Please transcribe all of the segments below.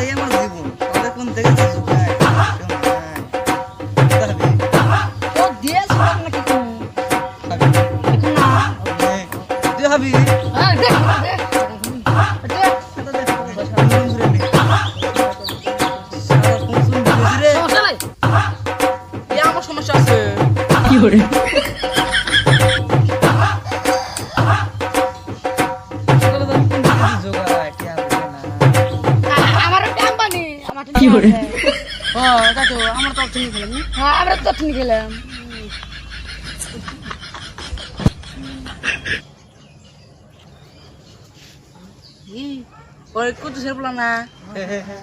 এটাই আমার জীবন কি করে ও তো খেলাম হ্যাঁ আমরা তো তুমি খেলাম। ওই কত সের বললাম না? হে, হে, হে।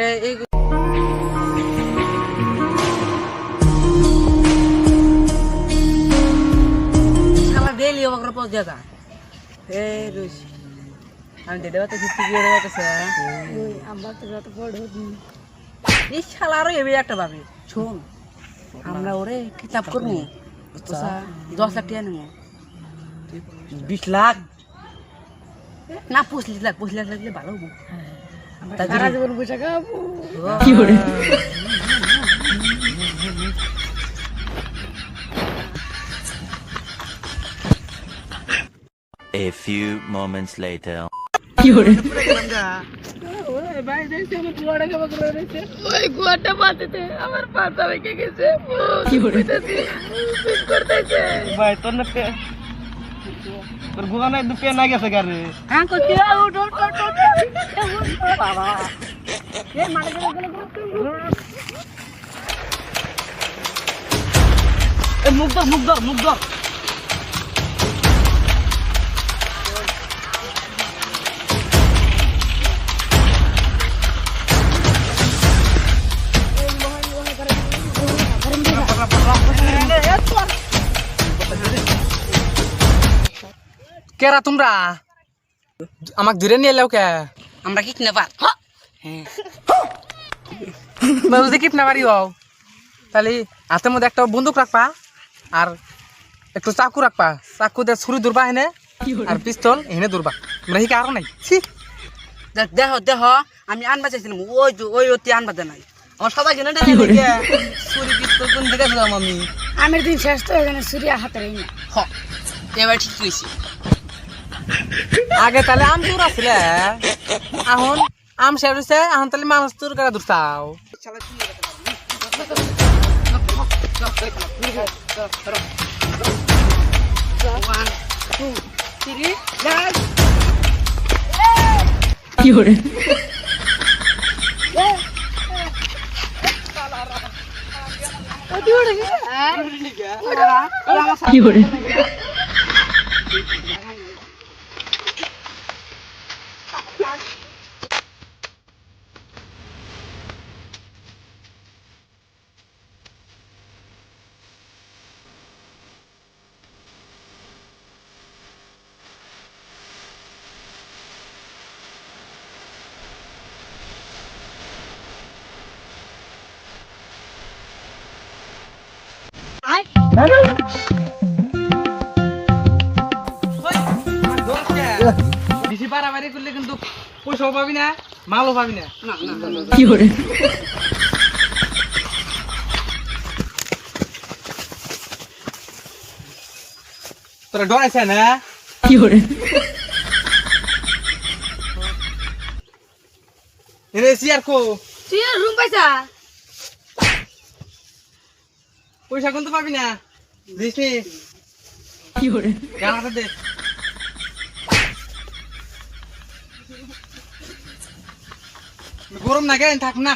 এই ওকে পৌঁছ এ রইস আমি দেদে বাতে ঘুরতে গিয়ে দেওয়াতেছে আমার তো যত বড় এই শালা আরও এবে একটা ভাবি। শোন আমরা ওরে কিতাব করব? আচ্ছা। দশ লাখ টাকা নেব। বিশ লাখ? না পঁচিশ লাখ পঁচিশ লাখ লাগলে ভালো হব। সারা জীবন বসে খাব। কি A few moments later. মুখ ধর মুখ ধর মুখ ধর কেরা তোমরা? আমাকে ধরে নিয়ে এলাও কে? আমরা কি কিনে পার যদি পারি হও তাহলে হাতের মধ্যে একটা বন্দুক রাখবা আর একটু চাকু রাখবা। চাকু দিয়ে ছুরি দূরবা হেনে আর পিস্তল হেনে দূরবা তোমরা হিকে আরও নাই? ছি। দেখ দেহ দেহ আমি আনবা চাইছিলাম ওই যে ওই অতি আনবা দে নাই। আমার সবাই কিনে দেয় নাকি সুরি পিস্তল কোন দিকে ছিলাম আমি? আমের দিন শেষ তো এখানে সূর্য হাতে রই না হ। এবার ঠিক হয়েছে। আগে তাহলে আম দূর আসলে। এখন আম শেষ হয়েছে এখন তাহলে মানুষ তোর করে দূর চাও বেশি বাড়াবাড়ি করলে কিন্তু পয়সাও পাবি না মালও পাবি না। তোরা ডরাইছে না? রে সিয়ার কো রুম পাইছা? পয়সা কিন্তু পাবি না। হাতে দে গরম না গেলেন থাক না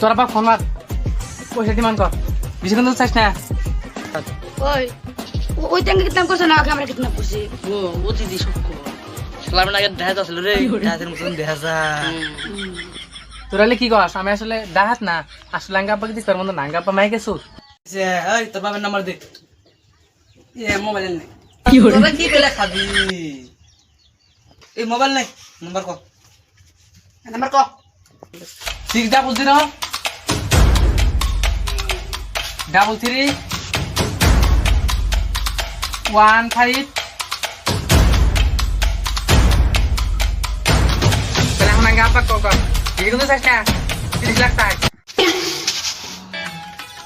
তোরা বা ফোন মার। পয়সা ডিমান্ড কর। বেশি কিন্তু চাইস না। ওই ওই টাঙ্গে কিতনা করছে না আমরা কিতনা করছি। ও অতিথি সক্ষ সালাম আগে দেখা যাচ্ছিল রে। হাতের মতন দেখা যায়। তোরা কি কস? আমি আসলে ডাহাত না। আসলে আঙ্গাপ্পা কি তোর মতো না আঙ্গাপ্পা মাই গেছো তোর বাবার নাম্বার দে। এ মোবাইল নেই। মোবাইল নেই। ডাবল জিরো ডাবল ফাইভ এখন আঙ্গাপ্পা ক ক? কিন্তু চাইছ না তিরিশ লাখ টাকা।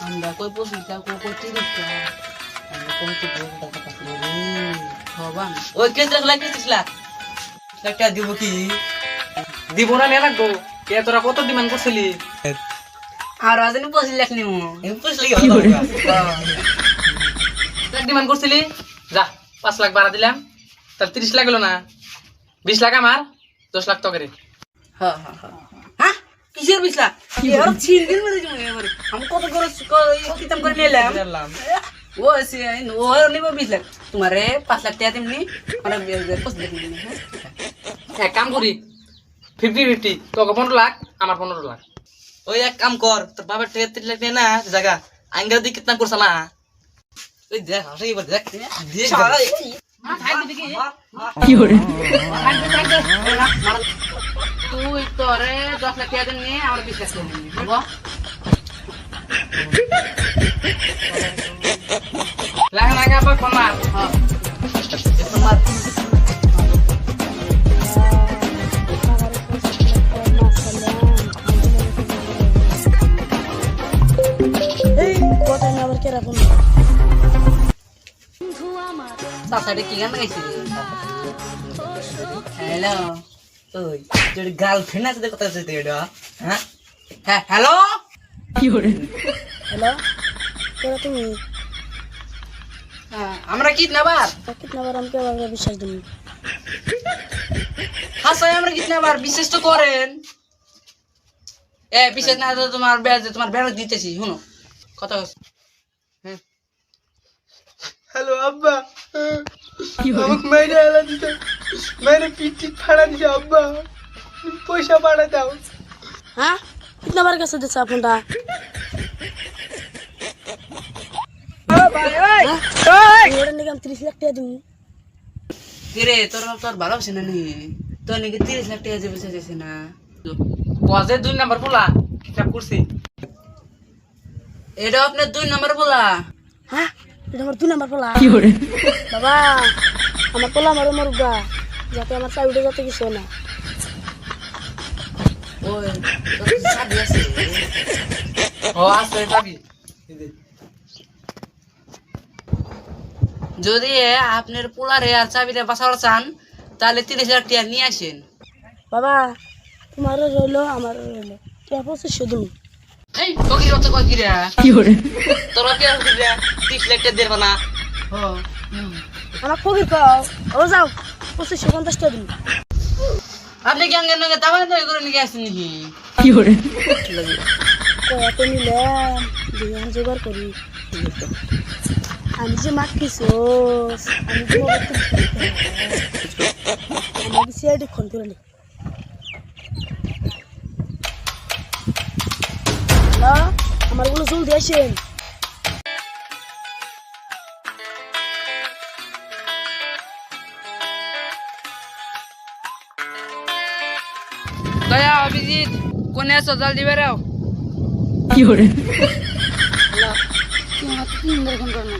আমরা কই পঁচিশ টাকা কই কই তিরিশ তো ভগবান ওই কেস লাখ লাখ কেস লাখ লাখ টাকা দিব কি? দিব না নিয়ে রাখব কে তোরা কত ডিমান্ড করছিলি? আর আজ পঁচিশ লাখ আমি পুলিশ লাখ ডিমান্ড করছিলি? যা পাঁচ লাখ বাড়া দিলাম। তাহলে তিরিশ লাখ গেলো না। বিশ লাখ আমার দশ লাখ হ্যাঁ হ্যাঁ হ্যাঁ হ্যাঁ। কিসের বিশ লাখ আর ছিন দিন মেরে যাব এবারে আমি কত করে কিতাম করে নিলাম ও সে ও নিব বিশ লাখ তোমারে পাঁচ লাখ টাকা তেমনি মানে হ্যাঁ এক কাম করি ফিফটি ফিফটি তোকে পনেরো লাখ আমার পনেরো লাখ ওই এক কাম কর তোর বাবার টাকা তিরিশ লাখ নিয়ে না জায়গা আঙ্গা দিয়ে কিতনা করছ না ওই দেখ হাসি এবার দেখ দিয়ে তুই তোরে দশ লাখ টাকা তেমনি আমার বিশ লাখ টাকা নিবি লাখ লাখ আবার কমার। হ্যাঁ তাছাড়া কি গান গাইছি হ্যালো ওই তোর গার্লফ্রেন্ড আছে কথা এটা হ্যাঁ? হ্যাঁ হ্যালো? হ্যালো? কেন তুমি? হ্যাঁ, আমরা কিতনাবার কিতনাবার আমাকে আবার বিশ্বাস দিন হাসাই আমরা কিতনাবার বিশেষ তো করেন। এ বিশেষ না তো তোমার ব্যাজ তোমার ব্যাজ দিতেছি শুনো কথা কস। হ্যালো আব্বা। আমাকে মেরে এলা দিতে। মেরে পিট টিট ফাড়া দিছে আব্বা পয়সা পাঠা দাও হ্যাঁ কিতনাবার কাছে দিচ্ছে ফোনটা ওটা নাকি আমি তিরিশ লাখ টাকা দিই কিরে তোর তোর ভালো হচ্ছে না নি? তোর নাকি তিরিশ লাখ টাকা যাবে চাইছে না? কজে দুই নাম্বার বলা হিসাব করছি এটা আপনার দুই নম্বর বলা হ্যাঁ এটা আমার দুই নাম্বার পোলা। বাবা আমার পোলা আমার আমার গা যাতে আমার চাউলটা যাতে কিছু না। যদি আপনার পোলারে আর চাবিটা বাঁচাবার চান তাহলে তিরিশ লাখ টাকা নিয়ে আসেন। বাবা তোমারও রইল আমারও রইল। টাকা পঁচিশশো এই কয় কিরা? তোরা কি রে? তিরিশ লাখ দেব না আমার কও। ও যাও। পঁচিশশো পঞ্চাশ টাকা দিন আপনি কেন কেন তাহলে তো করে নিয়ে আসেন নাকি? কয়াতে নিলাম দিন জোগাড় করি। আমি যে মাক কিছোস আমি যে আমাকে সিআইডি ফোন করে নি। আমারগুলো জলদি আসেন। অভিজিৎ কোনে আছো জলদি বেরাও তুমি করো না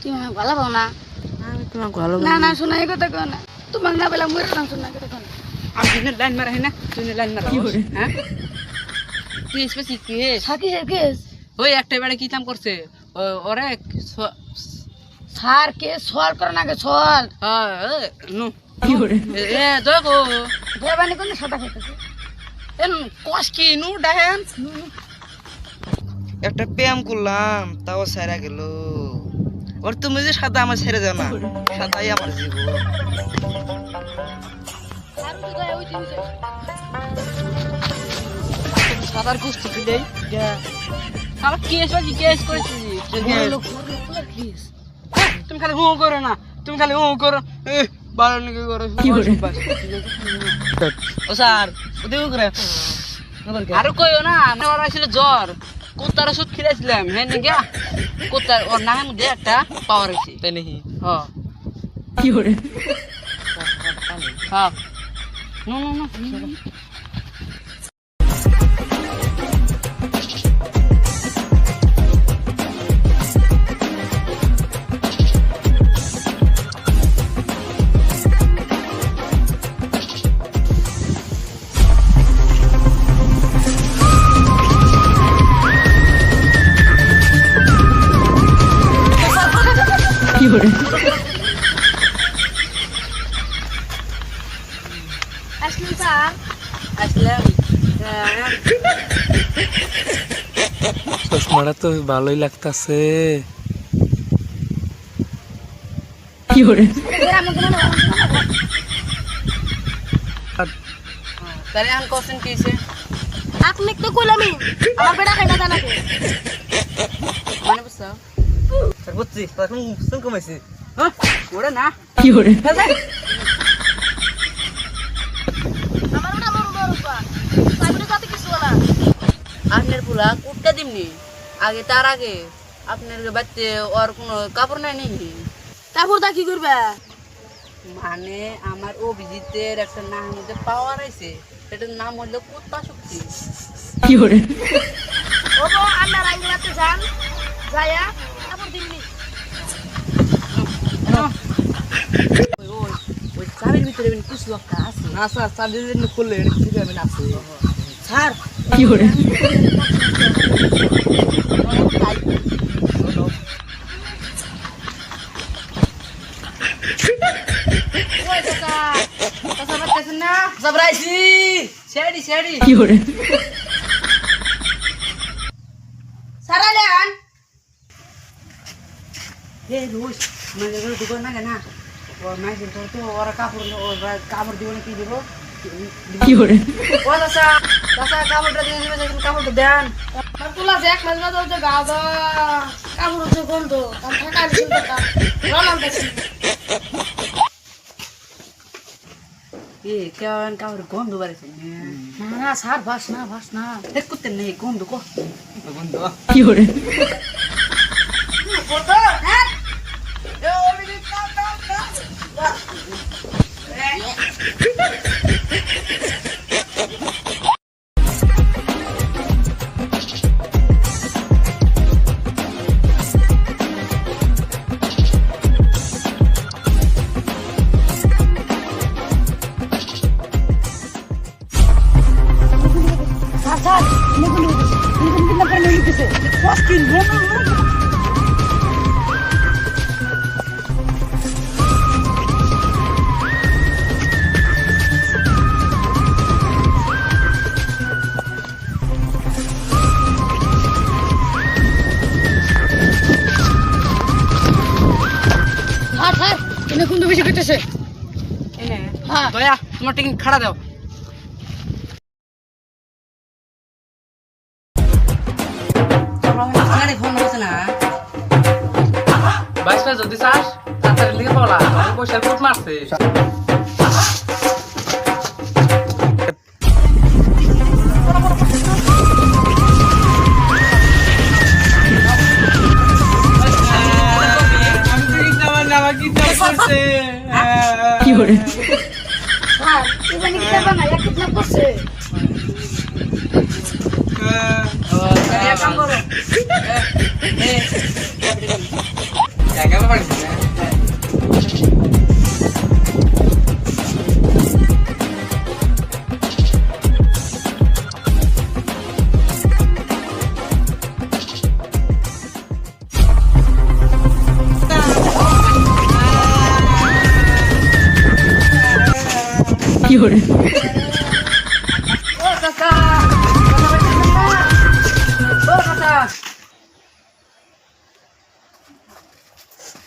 তুমি ভালো পাও না আমি তোমাকে ভালো না না শোনা এই কথা কো না তোমাকে না পেলাম মরে না শোনা কথা কো আমি তুই লাইন মারা না তুই লাইন মারা হ্যাঁ তুই স্পেসি কেস থাকি কেস ওই একটা বেড়ে কি কাম করছে ও- ওরে স- স্যার কে সল করো না কে সল হ্যাঁ, এ, নু এ এ, দেখো দেবানি কোন সাদা একটা প্রেম করলাম তাও সেরা গেল। ওর তুমি যে সাদা আমার ছেড়ে যাও না। সাদাই আমার জীবন। সাদার কুস্তি দিলেই আমার কেস বাজি কেস করেছি তুমি খালি হু করো না। তুমি খালি হু করো। এ, বারো নাকি করো। ও স্যার ওদিকে করে। আরও কইও না আমার ছিল জ্বর। কুত্তার ওষুধ খেয়েছিলাম হ্যাঁ নাকি কুত্তার ওর নামের মধ্যে একটা পাওয়ার হয়েছে তাই নাকি? হ্যাঁ হ্যাঁ নো নো নো চশমাটা তো ভালোই লাগতাছে। তাহলে এখন কোশ্চেন কি হয়েছে আপনি তো কইলামই আমার বেটা খাইটা জানাকে মানে বুঝছ? বুঝছি তখন শুন কমাইছি। হ্যাঁ, না। আমার পা কিছু না আপনার পুলা কুটটা দিমনি। আগে তার আগে আপনার বাচ্চা ওর কোনো কাপড় নাই নাকি? তারপর তা কি করবে? মানে আমার অভিজিতের একটা নাম মধ্যে পাওয়ার আছে সেটার নাম হলো কুত্তা শক্তি। ও তো আমরা রাইগুলাতে যান। যায়া তারপর দিল্লি ওই ওই ওই চাবির ভিতরে কিছু একটা আছে। না স্যার চাবি যদি খুললে ঠিক আছে। স্যার ওই শেডি শেডি মানে ওরা ঢুকো না। কেন মাইসিন তোর তো ওরা কাপড় ওর কাপড় দিব না কি দিব? ও দাসা দাসা কাপড়টা দিয়ে দিবে দেখুন কাপড়টা দেন। আর তোলা যে এক মাস বাদে ওই যে গা দা কাপড় হচ্ছে গন্ধ রলাম বেশি এ কেমন কাপড় গন্ধ বাড়িছে না না স্যার বাস না বাস না হে কিন্তু বেশি করতেছে এনে হ্যাঁ। দয়া তোমার টিকিট খাড়া দাও। ফোন হচ্ছে না বাইশটা যদি চাস তাড়াতাড়ি লিখে পাওলা পয়সার কোট মারছে। স্যার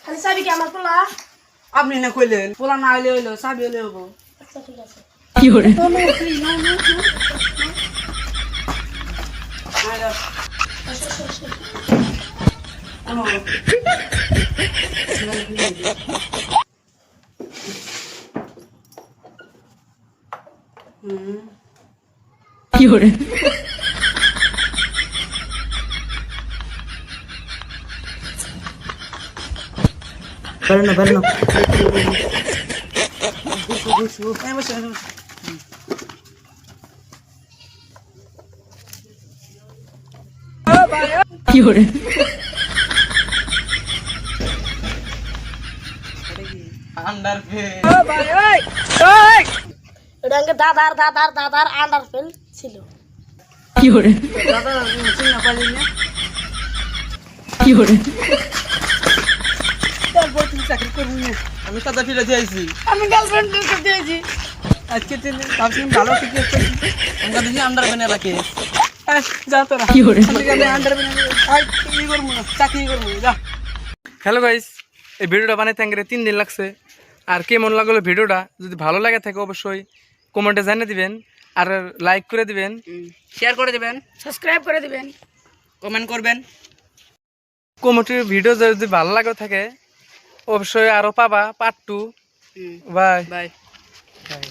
খালি চাবি কি আমার পোলা? আপনি না কইলেন পোলা না হইলে হইল চাবি হইলে হব আচ্ছা ঠিক আছে। আয় দাও। কোনো- পারে না পারে না বসো বসো এই বসো এই বসো। আন্ডার ফে এটা আগে দাদার দাদার দাদার ছিল। দাদা পারলি না। চাকরি করবি না। আমি সাদা ফিরে দিয়েছি আমি গার্লফ্রেন্ড দিয়েছি আজকে ভাবছি ভালো টিকিট করছি আমরা দিছি আন্ডার বেনে রাখি যা তোরা। কি করে আন্ডার কি করব চাকরি করব যা। হ্যালো গাইস এই ভিডিওটা বানাইতে আঙ্গেরে তিন দিন লাগছে। আর কেমন লাগল ভিডিওটা? যদি ভালো লাগে থাকে অবশ্যই কমেন্টে জানিয়ে দিবেন। আর লাইক করে দিবেন। শেয়ার করে দিবেন। সাবস্ক্রাইব করে দিবেন। কমেন্ট করবেন। কমেন্টের ভিডিও যদি ভালো লাগে থাকে অবশ্যই আরও পাবা part two bye bye bye